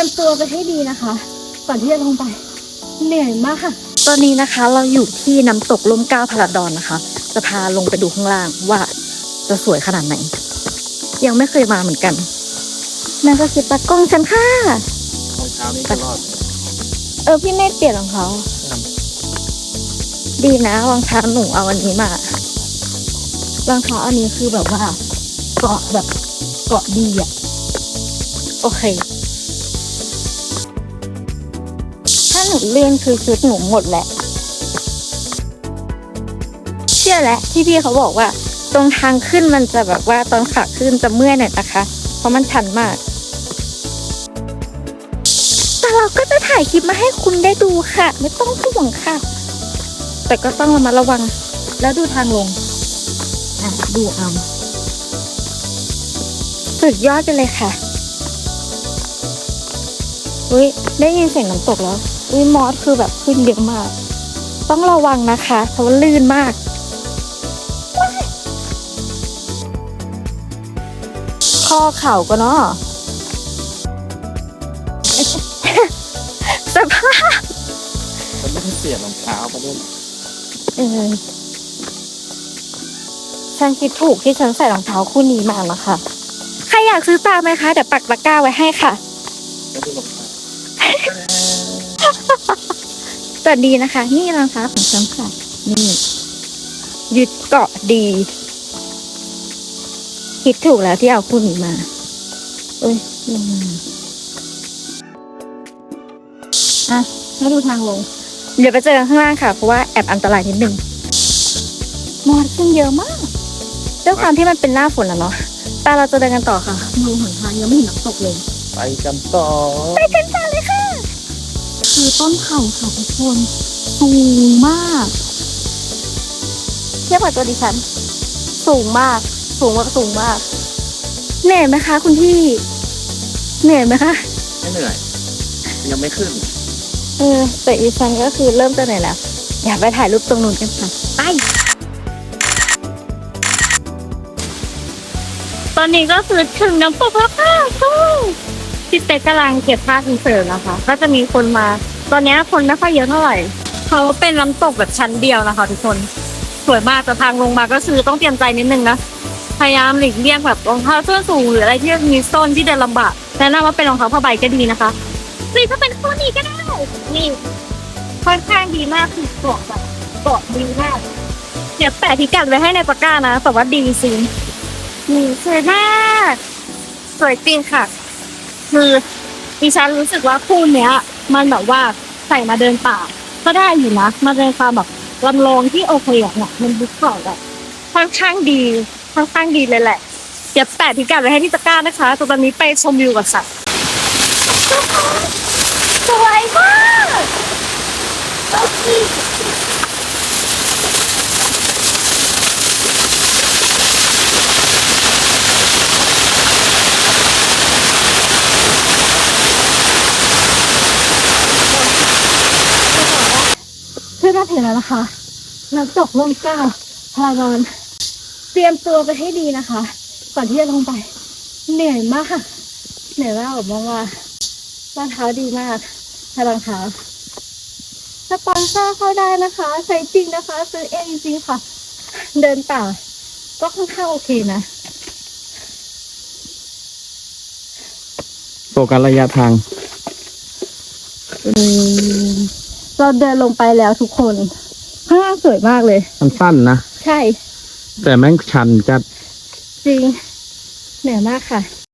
ยมตัวไปให้ดีนะคะ ก่อนที่จะลงไป เหนื่อยมาก ตอนนี้นะคะเราอยู่ที่น้ำตกลมเกล้าพระดอนนะคะ จะพาลงไปดูข้างล่างว่าจะสวยขนาดไหน ยังไม่เคยมาเหมือนกันนั่นก็คือตากล้องฉันค่ะรองเท้านี้จะรอด เออพี่เมฆเปลี่ยนรองเท้าครับดีนะรองเท้าหนูเอาอันนี้มารองเท้าอันนี้คือแบบว่า เกาะแบบเกาะดีอะโอเค เลื่อนคือชุดหนูหมดแหละ เชื่อแล้วที่พี่เขาบอกว่า ตรงทางขึ้นมันจะแบบว่าตอนขาขึ้นจะเมื่อยหน่อยนะคะ เพราะมันชันมากแต่เราก็จะถ่ายคลิปมาให้คุณได้ดูค่ะ ไม่ต้องห่วงค่ะ แต่ก็ต้องระมัดระวัง แล้วดูทางลงอะดูเอาสุดยอดไปเลยค่ะอุ้ยได้ยินเสียงน้ำตกแล้ว อุ้ยมอสคือแบบขึ้นเยอะมาก ต้องระวังนะคะเพราะว่าลื่นมากข้อเข่าก็เนาะสภาพมันไม่ได้เสียรองเท้าประเด็นเออฉันคิดถูกที่ฉันใส่รองเท้าคู่นี้มานะคะ ใครอยากซื้อตามไหมคะเดี๋ยวปักตะกร้าไว้ให้ค่ะ ไม่ได้รองเท้า แต่ดีนะคะ นี่รองเท้าของฉันค่ะนี่ยึดเกาะดี คิดถูกแล้วที่เอาคู่นี้มาเอ้ยลงมาอะมาดูทางลง เดี๋ยวไปเจอกันข้างล่างค่ะ เพราะว่าแอบอันตรายนิดนึงมอดขึ้นเยอะมากด้วยความที่มันเป็นหน้าฝนแล้วเนาะตาเราจะเดินกันต่อค่ะดูหนทางยังไม่เห็นน้ำตกเลย ไปกันต่อ ไปกันต่อเลย ค่ะคือต้นเข่าค่ะทุกคนสูงมาก เทียบกับตัวดิฉัน สูงมาก สูงมากสูงมาก เหนื่อยไหมคะ คุณพี่ เหนื่อยไหมคะ ไม่เหนื่อย ยังไม่ขึ้น เออแต่อีซันก็คือเริ่มจะเหนื่อยแล้ว อยากไปถ่ายรูปตรงนู้นกันค่ะ ไป ตอนนี้ก็คือถึงน้ำตกแล้วค่ะทูพี่เป๊กกำลังเก็บผ้าอินเสิร์ตนะคะ ก็จะมีคนมา ตอนนี้คนไม่ค่อยเยอะเท่าไหร่ เขาเป็นน้ำตกแบบชั้นเดียวนะคะทุกคน สวยมากแต่ทางลงมาก็คือต้องเตรียมใจนิดนึงนะ พยายามหลีกเลี่ยงแบบรองเท้าส้นสูงหรืออะไรที่มีส้นที่เดินลำบากแนะนำว่าเป็นรองเท้าผ้าใบก็ดีนะคะหรือถ้าเป็นคู่นี้ก็ได้ นี่ค่อนข้างดีมากคือเกาะแบบเกาะดีมากเดี๋ยวแปะพิกัดไว้ให้ในตะกร้านะแต่ว่าดีจริงนี่สวยมาก สวยจริงค่ะ คือ ดิฉันรู้สึกว่าคู่เนี้ย มันแบบว่าใส่มาเดินป่า ก็ได้อยู่นะมาเดินความแบบลำลองที่โอเคอะเนี่ยมันบุกเกาแบบค่อนข้างดีค่อนข้างดีเลยแหละ เดี๋ยวแปะพิกัดไว้ให้ที่ตะกร้านะคะตอนนี้ไปชมวิวกับสัตว์ สวยมากโอเค ขึ้นมาถึงแล้วนะคะน้ำตกลมเกล้าพารากอนเตรียมตัวไปให้ดีนะคะ ก่อนที่จะลงไป เหนื่อยมาก เหนื่อยมากบอกว่ารองเท้าดีมากใช้รองเท้าสปอนเซอร์เข้าได้นะคะใช้จริงนะคะซื้อเองจริงๆค่ะ เดินป่าก็ค่อนข้างโอเคนะโฟกัสระยะทางอืม เราเดินลงไปแล้วทุกคน ข้างล่างสวยมากเลย มันสั้นนะ ใช่ แต่แม่งชันจัด จริง เหนื่อยมากค่ะ